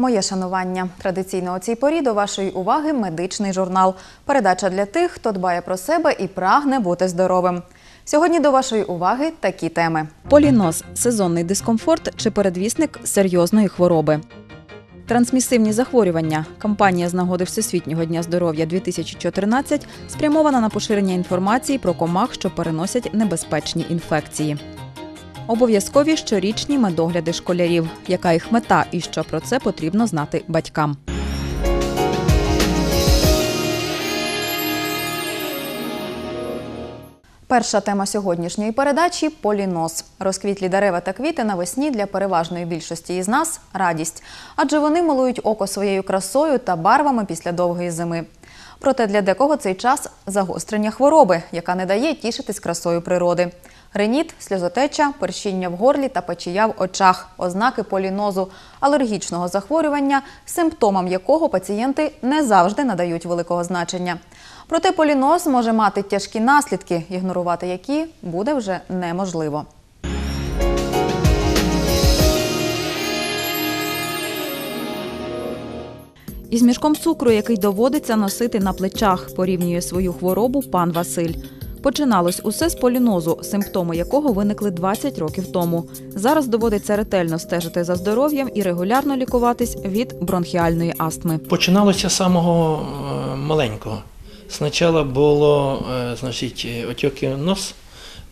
моє шанування. Традиційно у цій порі до вашої уваги медичний журнал. Передача для тих, хто дбає про себе і прагне бути здоровим. Сьогодні до вашої уваги такі теми. Поліноз сезонний дискомфорт чи передвісник серйозної хвороби. Трансмісивні захворювання. Кампанія з нагоди Всесвітнього дня здоров'я 2014 спрямована на поширення інформації про комах, що переносять небезпечні інфекції. Обов'язкові щорічні медогляди школярів. Яка їх мета і що про це потрібно знати батькам. Перша тема сьогоднішньої передачі полінос. Розквітлі дерева та квіти навесні для переважної більшості із нас радість, адже вони милують око своєю красою та барвами після довгої зими. Проте для декого цей час загострення хвороби, яка не дає тішитись красою природи. Реніт, сльозотеча, першіння в горлі та печія в очах ознаки полінозу, алергічного захворювання, симптомам якого пацієнти не завжди надають великого значення. Проте поліноз може мати тяжкі наслідки, ігнорувати які буде вже неможливо. Із мішком цукру, який доводиться носити на плечах, порівнює свою хворобу пан Василь. Починалось усе з полінозу, симптоми якого виникли 20 років тому. Зараз доводиться ретельно стежити за здоров'ям і регулярно лікуватись від бронхіальної астми. Починалося з самого е, маленького. Спочатку було е, значить, отеки нос,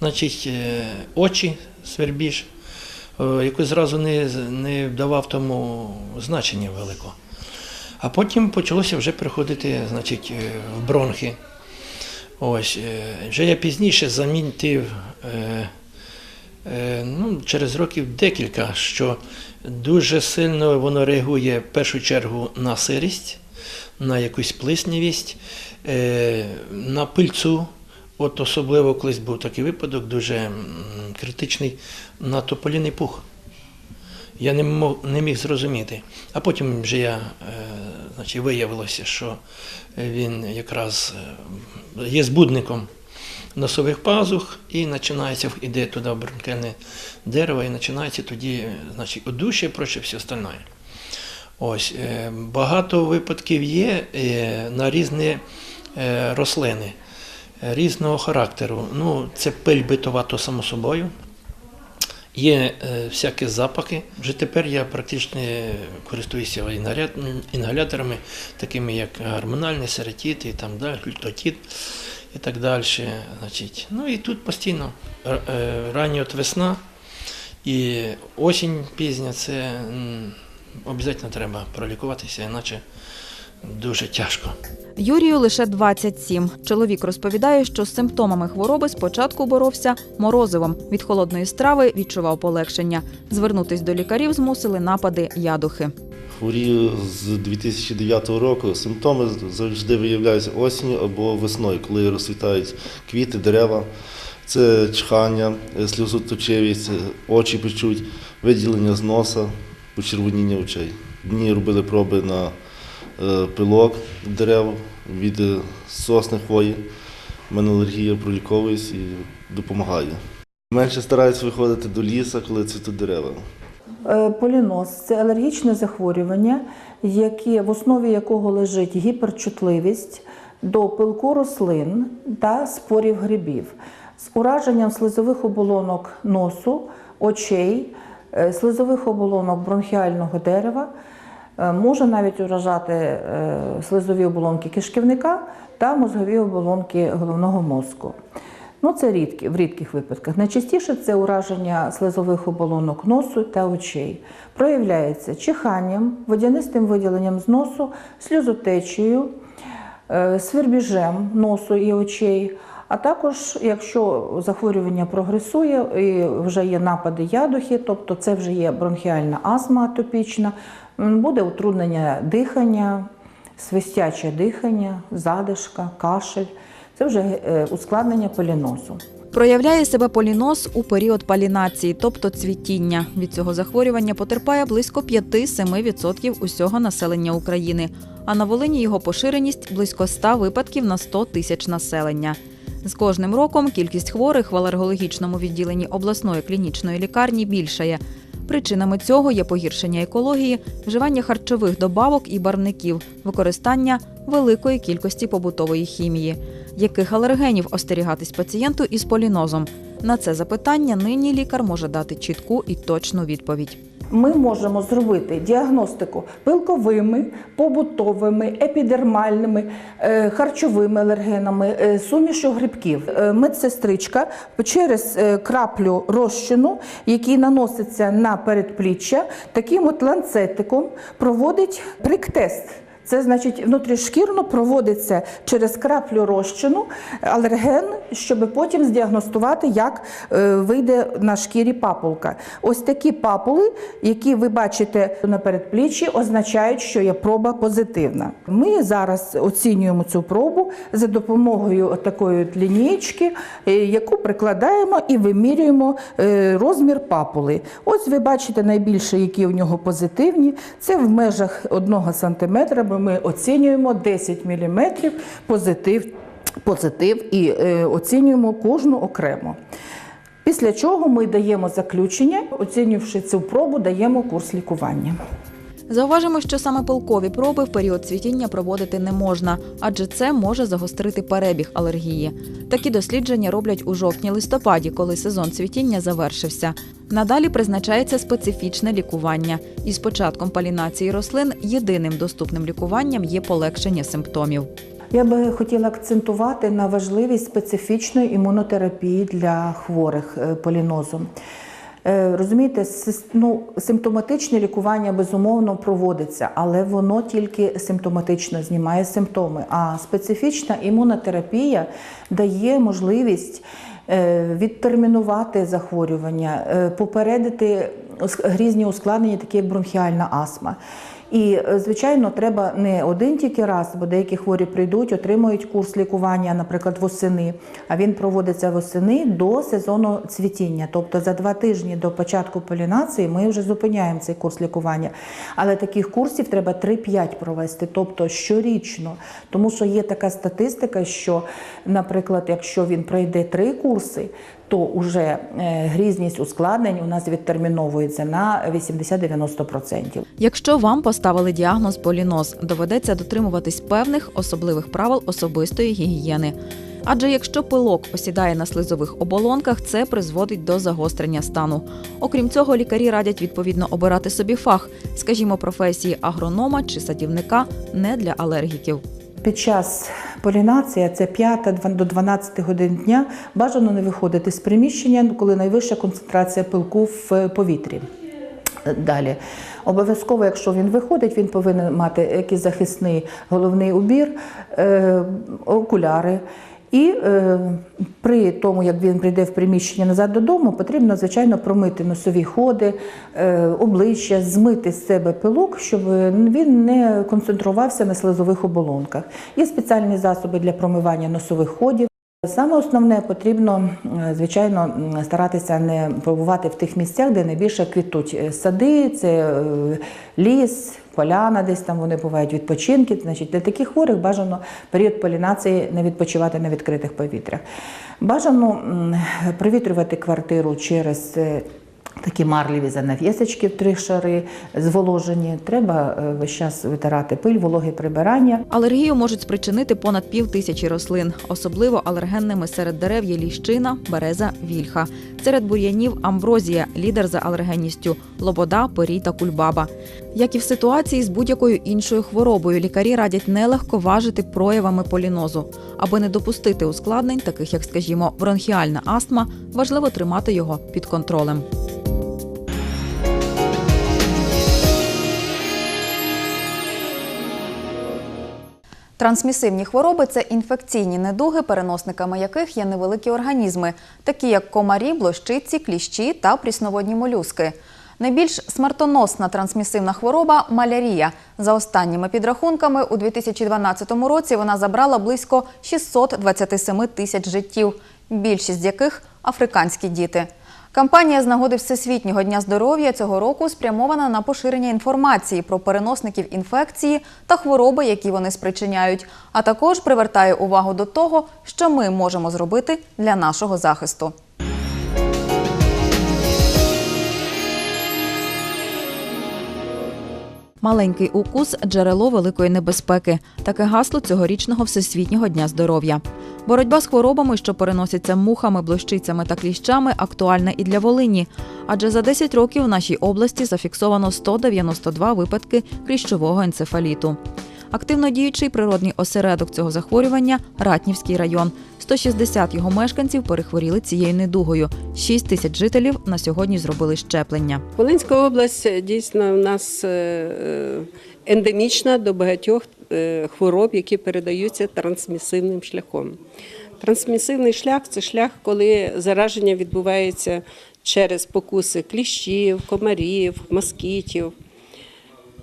значить, е, очі, свербіж, якось зразу не, не давав тому значення великого. А потім почалося вже приходити значить, в бронхи. Ось, е, вже я пізніше замітив е, е, ну, через років декілька, що дуже сильно воно реагує в першу чергу на сирість, на якусь плиснявість, на пильцу. От особливо колись був такий випадок, дуже критичний, на тополіний пух. Я не, мог, не міг зрозуміти. А потім вже я, е, значить, виявилося, що він якраз е, є збудником носових пазух і починається, йде туди бронхіальне дерево, і починається тоді, е, значить, удушя, проще все остальне. Ось, багато випадків є на різні рослини різного характеру. Ну, це пиль битова, то само собою. Є е, всякі запахи. Вже тепер я практично користуюся інгаляторами, такими як гормональний серетит і там далі, глютатит і так далі. Значить. Ну і тут постійно е, рання от весна і осінь пізня це обов'язково треба пролікуватися, іначе дуже тяжко. Юрію лише 27. Чоловік розповідає, що з симптомами хвороби спочатку боровся морозивом. Від холодної страви відчував полегшення. Звернутись до лікарів змусили напади ядухи. Хворію з 2009 року. Симптоми завжди виявляються осінню або весною, коли розцвітають квіти, дерева. Це чхання, сльозоточивість, очі печуть, виділення з носа, почервоніння очей. Мені робили проби на пилок дерев від е, сосни хвої. У мене алергія проліковуюсь і допомагає. Менше стараюсь виходити до лісу, коли цвітуть дерева. Е, Поліноз це алергічне захворювання, яке, в основі якого лежить гіперчутливість до пилку рослин та спорів грибів з ураженням слизових оболонок носу, очей, е, слизових оболонок бронхіального дерева. Е, Може навіть уражати е, слизові оболонки кишківника та мозгові оболонки головного мозку. Ну, це рідкі, в рідких випадках. Найчастіше це ураження слизових оболонок носу та очей. Проявляється чиханням, водянистим виділенням з носу, сльозотечею, е, свербіжем носу і очей. А також, якщо захворювання прогресує і вже є напади ядухи, тобто це вже є бронхіальна астма атопічна, буде утруднення дихання, свистяче дихання, задишка, кашель. Це вже е, ускладнення полінозу. Проявляє себе поліноз у період палінації, тобто цвітіння. Від цього захворювання потерпає близько 5-7% усього населення України. А на Волині його поширеність близько 100 випадків на 100 тисяч населення. З кожним роком кількість хворих в алергологічному відділенні обласної клінічної лікарні більшає. Причинами цього є погіршення екології, вживання харчових добавок і барвників, використання великої кількості побутової хімії. Яких алергенів остерігатись пацієнту із полінозом? На це запитання нині лікар може дати чітку і точну відповідь. Ми можемо зробити діагностику пилковими, побутовими, епідермальними, е, харчовими алергенами, сумішу грибків. Е, Медсестричка через е, краплю розчину, який наноситься на передпліччя, таким от ланцетиком проводить прик-тест. Це значить внутрішкірно проводиться через краплю розчину алерген, щоб потім здіагностувати, як е, вийде на шкірі папулка. Ось такі папули, які ви бачите на передпліччі, означають, що є проба позитивна. Ми зараз оцінюємо цю пробу за допомогою такої лінієчки, е, яку прикладаємо і вимірюємо е, розмір папули. Ось ви бачите найбільше, які у нього позитивні. Це в межах 1 см, ми оцінюємо 10 мм позитив, позитив і е, оцінюємо кожну окремо. Після чого ми даємо заключення, оцінювши цю пробу, даємо курс лікування. Зауважимо, що саме пилкові проби в період цвітіння проводити не можна, адже це може загострити перебіг алергії. Такі дослідження роблять у жовтні-листопаді, коли сезон цвітіння завершився. Надалі призначається специфічне лікування. І з початком полінації рослин єдиним доступним лікуванням є полегшення симптомів. Я би хотіла акцентувати на важливість специфічної імунотерапії для хворих е, полінозом. Е, Розумієте, ну, симптоматичне лікування безумовно проводиться, але воно тільки симптоматично знімає симптоми. А специфічна імунотерапія дає можливість е, відтермінувати захворювання, е, попередити різні ускладнення, такі як бронхіальна астма. І, е, звичайно, треба не один тільки раз, бо деякі хворі прийдуть, отримують курс лікування, наприклад, восени. А він проводиться восени до сезону цвітіння. Тобто за два тижні до початку полінації ми вже зупиняємо цей курс лікування. Але таких курсів треба 3-5 провести, тобто щорічно. Тому що є така статистика, що, наприклад, якщо він пройде три курси, то вже е, грізність ускладнень у нас відтерміновується на 80-90%. Якщо вам поставили діагноз поліноз, доведеться дотримуватись певних особливих правил особистої гігієни. Адже якщо пилок осідає на слизових оболонках, це призводить до загострення стану. Окрім цього, лікарі радять відповідно обирати собі фах, скажімо, професії агронома чи садівника не для алергіків. Під час полінації, це 5 до 12 годин дня, бажано не виходити з приміщення, коли найвища концентрація пилку в повітрі. Далі. Обов'язково, якщо він виходить, він повинен мати якийсь захисний головний убір, е, окуляри. І е, при тому, як він прийде в приміщення назад додому, потрібно, звичайно, промити носові ходи, е, обличчя, змити з себе пилок, щоб він не концентрувався на слизових оболонках. Є спеціальні засоби для промивання носових ходів. Саме основне потрібно, е, звичайно, старатися не побувати в тих місцях, де найбільше квітуть е, сади, це е, ліс, поляна, десь там вони бувають відпочинки. Значить, для таких хворих бажано період полінації не відпочивати на відкритих повітрях. Бажано провітрювати квартиру через. Такі марліві занавісочки в три шари зволожені. Треба е, весь час витирати пиль, вологе прибирання. Алергію можуть спричинити понад пів тисячі рослин. Особливо алергенними серед дерев є ліщина, береза, вільха. Серед бур'янів амброзія, лідер за алергенністю, лобода, порій та кульбаба. Як і в ситуації з будь-якою іншою хворобою, лікарі радять не легковажити проявами полінозу. Аби не допустити ускладнень, таких як, скажімо, бронхіальна астма, важливо тримати його під контролем. Трансмісивні хвороби це інфекційні недуги, переносниками яких є невеликі організми, такі як комарі, блощиці, кліщі та прісноводні молюски. Найбільш смертоносна трансмісивна хвороба малярія. За останніми підрахунками, у 2012 році вона забрала близько 627 тисяч життів, більшість з яких африканські діти. Кампанія з нагоди Всесвітнього дня здоров'я цього року спрямована на поширення інформації про переносників інфекції та хвороби, які вони спричиняють, а також привертає увагу до того, що ми можемо зробити для нашого захисту. Маленький укус джерело великої небезпеки. Таке гасло цьогорічного Всесвітнього дня здоров'я. Боротьба з хворобами, що переносяться мухами, блощицями та кліщами, актуальна і для Волині. Адже за 10 років в нашій області зафіксовано 192 випадки кліщового енцефаліту. Активно діючий природний осередок цього захворювання Ратнівський район. 160 його мешканців перехворіли цією недугою. 6 тисяч жителів на сьогодні зробили щеплення. Волинська область дійсно у нас е, е, ендемічна до багатьох е, хвороб, які передаються трансмісивним шляхом. Трансмісивний шлях це шлях, коли зараження відбувається через покуси кліщів, комарів, москітів.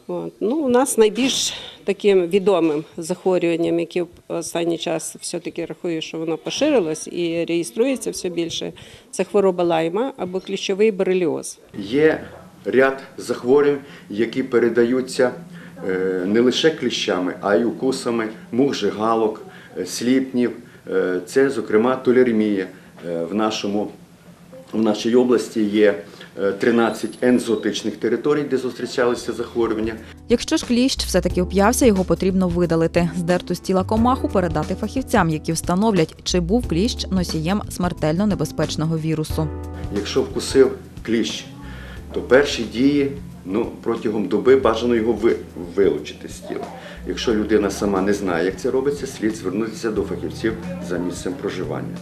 От. Ну, у нас найбільш таким відомим захворюванням, яке в останній час все-таки рахую, що воно поширилось і реєструється все більше, це хвороба лайма або кліщовий бореліоз. Є ряд захворювань, які передаються не лише кліщами, а й укусами мух жигалок, е, сліпнів. Е, Це, зокрема, толеремія. Е, В, нашому, в нашій області є е, 13 ензотичних територій, де зустрічалися захворювання. Якщо ж кліщ все-таки уп'явся, його потрібно видалити. Здерту з тіла комаху передати фахівцям, які встановлять, чи був кліщ носієм смертельно небезпечного вірусу. Якщо вкусив кліщ, то перші дії ну, протягом доби бажано його ви, вилучити з тіла. Якщо людина сама не знає, як це робиться, слід звернутися до фахівців за місцем проживання.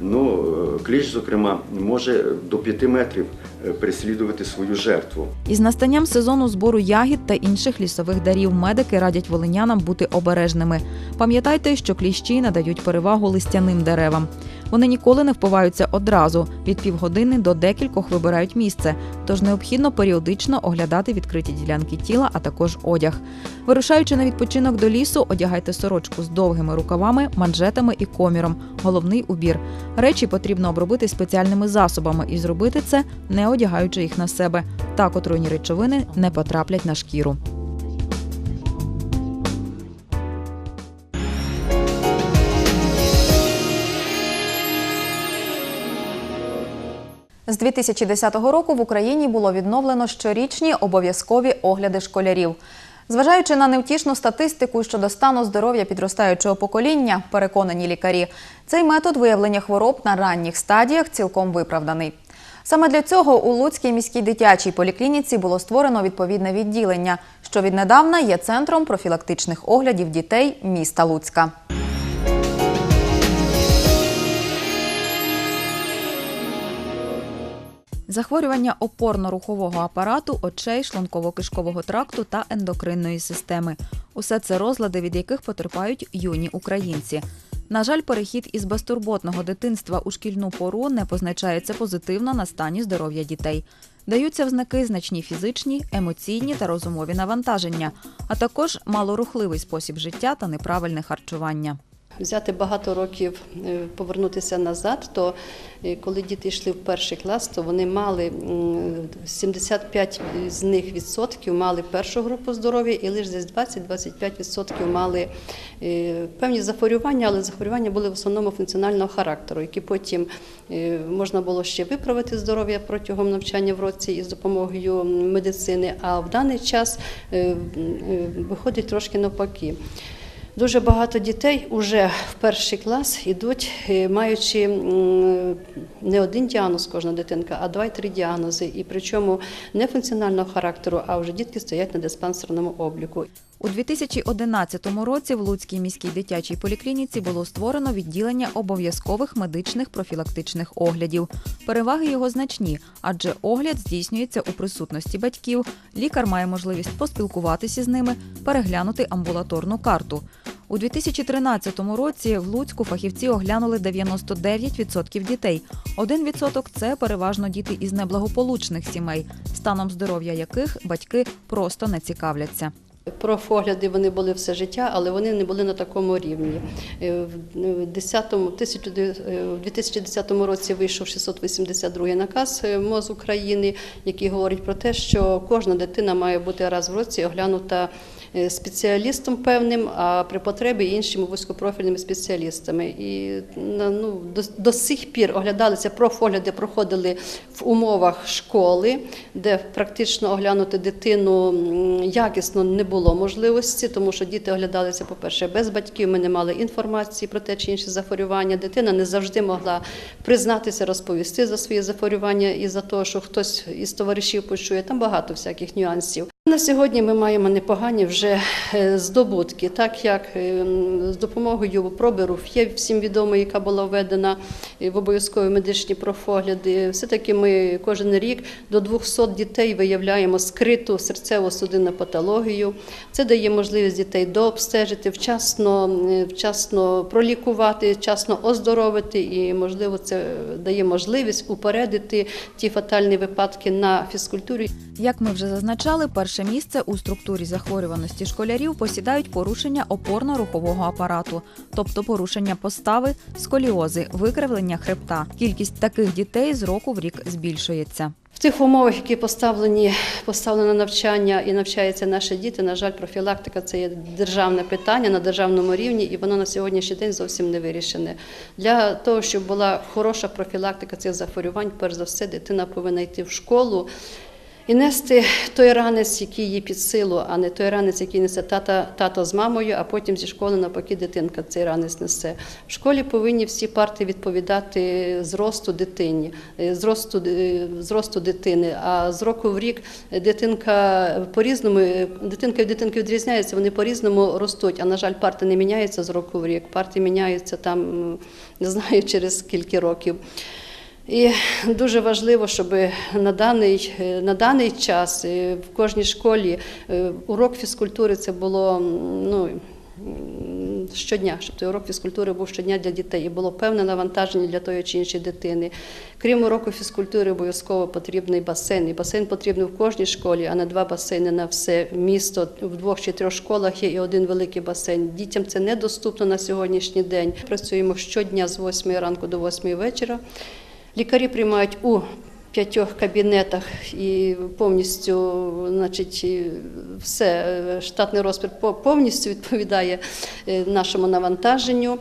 Ну, е, кліщ, зокрема, може до 5 метрів е, переслідувати свою жертву. Із настанням сезону збору ягід та інших лісових дарів медики радять волинянам бути обережними. Пам'ятайте, що кліщі надають перевагу листяним деревам. Вони ніколи не впиваються одразу. Від півгодини до декількох вибирають місце, тож необхідно періодично оглядати відкриті ділянки тіла, а також одяг. Вирушаючи на відпочинок до лісу, одягайте сорочку з довгими рукавами, манжетами і коміром. Головний убір. Речі потрібно обробити спеціальними засобами і зробити це, не одягаючи їх на себе. Так отруйні речовини не потраплять на шкіру. З 2010 року в Україні було відновлено щорічні обов'язкові огляди школярів. Зважаючи на невтішну статистику щодо стану здоров'я підростаючого покоління, переконані лікарі, цей метод виявлення хвороб на ранніх стадіях цілком виправданий. Саме для цього у Луцькій міській дитячій поліклініці було створено відповідне відділення, що віднедавна є центром профілактичних оглядів дітей міста Луцька. Захворювання опорно-рухового апарату, очей, шлунково-кишкового тракту та ендокринної системи. Усе це розлади, від яких потерпають юні українці. На жаль, перехід із безтурботного дитинства у шкільну пору не позначається позитивно на стані здоров'я дітей. Даються взнаки значні фізичні, емоційні та розумові навантаження, а також малорухливий спосіб життя та неправильне харчування. Взяти багато років, е, повернутися назад, то е, коли діти йшли в перший клас, то вони мали 75 з них відсотків мали першу групу здоров'я, і лише десь 20-25 відсотків мали е, певні захворювання, але захворювання були в основному функціонального характеру, які потім можна було ще виправити здоров'я протягом навчання в році із допомогою медицини. А в даний час виходить трошки навпаки. Дуже багато дітей вже в перший клас йдуть, е, маючи не один діагноз кожна дитинка, а два-три діагнози. І причому не функціонального характеру, а вже дітки стоять на диспансерному обліку. У 2011 році в Луцькій міській дитячій поліклініці було створено відділення обов'язкових медичних профілактичних оглядів. Переваги його значні, адже огляд здійснюється у присутності батьків. Лікар має можливість поспілкуватися з ними, переглянути амбулаторну карту. У 2013 році в Луцьку фахівці оглянули 99% дітей. 1% – це переважно діти із неблагополучних сімей, станом здоров'я яких батьки просто не цікавляться. Профогляди вони були все життя, але вони не були на такому рівні. Е, В 10-му, 1900 е, 2010 році вийшов 682 наказ е, МОЗ України, який говорить про те, що кожна дитина має бути раз в році оглянута е, спеціалістом певним, а при потребі іншими вузькопрофільними спеціалістами. І ну, до, до сих пір оглядалися профогляди, проходили в умовах школи, де практично оглянути дитину якісно не було можливості, тому що діти оглядалися, по-перше, без батьків. Ми не мали інформації про те чи інші захворювання. Дитина не завжди могла признатися, розповісти за свої захворювання і за те, що хтось із товаришів почує. Там багато всяких нюансів. На сьогодні ми маємо непогані вже е, здобутки, так як е, з допомогою проби РУФ є всім відомо, яка була введена е, в обов'язкові медичні профогляди. Все-таки ми кожен рік до 200 дітей виявляємо скриту серцево-судинну патологію. Це дає можливість дітей дообстежити, вчасно, вчасно пролікувати, вчасно оздоровити, і можливо це дає можливість упередити ті фатальні випадки на фізкультурі. Як ми вже зазначали, перше місце у структурі захворюваності школярів посідають порушення опорно-рухового апарату, тобто порушення постави, сколіози, викривлення хребта. Кількість таких дітей з року в рік збільшується. В тих умовах, які поставлені, поставлено навчання і навчаються наші діти, на жаль, профілактика це є державне питання на державному рівні, і воно на сьогоднішній день зовсім не вирішене. Для того, щоб була хороша профілактика цих захворювань, перш за все, дитина повинна йти в школу. І нести той ранець, який їй під силу, а не той ранець, який несе тата, тато з мамою, а потім зі школи навпаки дитинка цей ранець несе. В школі повинні всі парти відповідати зросту дитині, е, зросту, е, зросту дитини. А з року в рік дитинка по-різному, е, дитинка від дитинки відрізняється, вони по-різному ростуть. А на жаль, парти не міняються з року в рік. Парти міняються там, не знаю, через скільки років. І дуже важливо, щоб на даний, на даний час е, в кожній школі е, урок фізкультури це було ну, щодня, щоб той урок фізкультури був щодня для дітей і було певне навантаження для тої чи іншої дитини. Крім уроку фізкультури, обов'язково потрібний басейн. І басейн потрібен в кожній школі, а не два басейни на все місто. В двох чи трьох школах є і один великий басейн. Дітям це недоступно на сьогоднішній день. Працюємо щодня з 8 ранку до 8 вечора. Лікарі приймають у п'ятьох кабінетах і повністю, значить, все, е, штатний розпір по- повністю відповідає е, нашому навантаженню.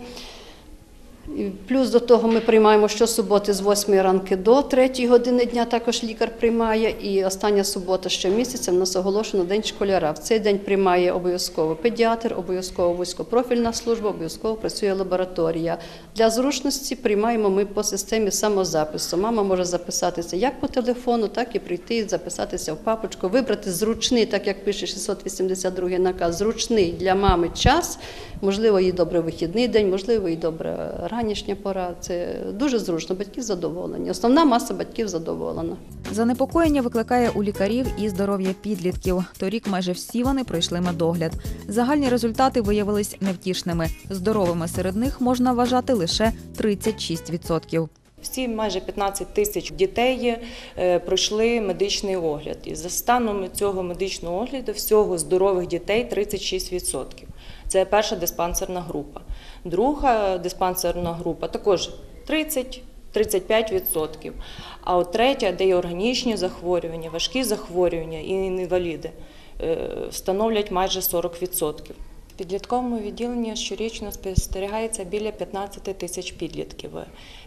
Плюс до того ми приймаємо щосуботи з 8 ранки до 3 години дня. Також лікар приймає. І остання субота щомісяця в нас оголошено День школяра. В цей день приймає обов'язково педіатр, обов'язково вузькопрофільна служба, обов'язково працює лабораторія. Для зручності приймаємо ми по системі самозапису. Мама може записатися як по телефону, так і прийти записатися в папочку, вибрати зручний, так як пише 682 наказ, зручний для мами час. Можливо, їй добре вихідний день, можливо, їй добре ранішня пора. Це дуже зручно. Батьки задоволені. Основна маса батьків задоволена. Занепокоєння викликає у лікарів і здоров'я підлітків. Торік майже всі вони пройшли медогляд. Загальні результати виявились невтішними. Здоровими серед них можна вважати лише 36%. Всі майже 15 тисяч дітей е, пройшли медичний огляд. І за станом цього медичного огляду всього здорових дітей 36%. Це перша диспансерна група. Друга диспансерна група також 30 35%. А от третя, де є органічні захворювання, важкі захворювання і інваліди, е, становлять майже 40%. Підлітковому відділенні щорічно спостерігається біля 15 тисяч підлітків.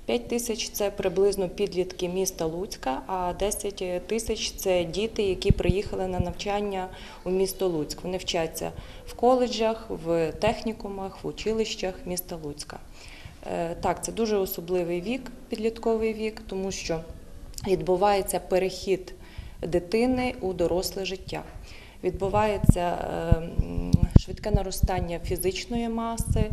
5 тисяч це приблизно підлітки міста Луцька, а 10 тисяч це діти, які приїхали на навчання у місто Луцьк. Вони вчаться в коледжах, в технікумах, в училищах міста Луцька. Е, Так, це дуже особливий вік, підлітковий вік, тому що відбувається перехід дитини у доросле життя. Відбувається е, швидке наростання фізичної маси,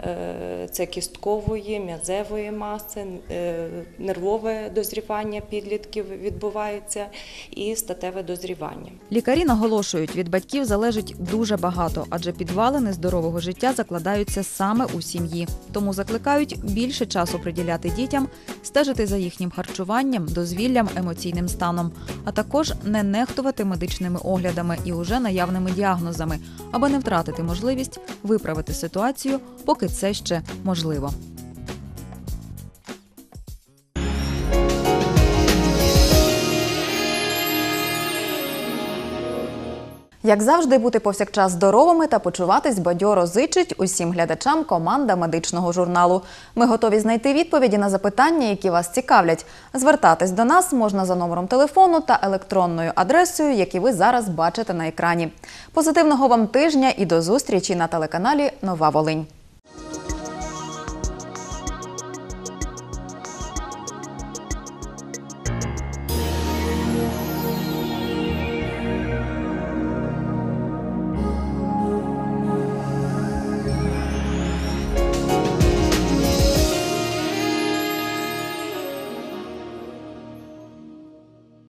е, це кісткової, м'язевої маси, е, нервове дозрівання підлітків відбувається і статеве дозрівання. Лікарі наголошують, від батьків залежить дуже багато, адже підвалини здорового життя закладаються саме у сім'ї. Тому закликають більше часу приділяти дітям, стежити за їхнім харчуванням, дозвіллям, емоційним станом, а також не нехтувати медичними оглядами і уже наявними діагнозами, аби не втратити можливість виправити ситуацію, поки це ще можливо. Як завжди, бути повсякчас здоровими та почуватись бадьоро зичить усім глядачам команда медичного журналу. Ми готові знайти відповіді на запитання, які вас цікавлять. Звертатись до нас можна за номером телефону та електронною адресою, які ви зараз бачите на екрані. Позитивного вам тижня і до зустрічі на телеканалі Нова Волинь.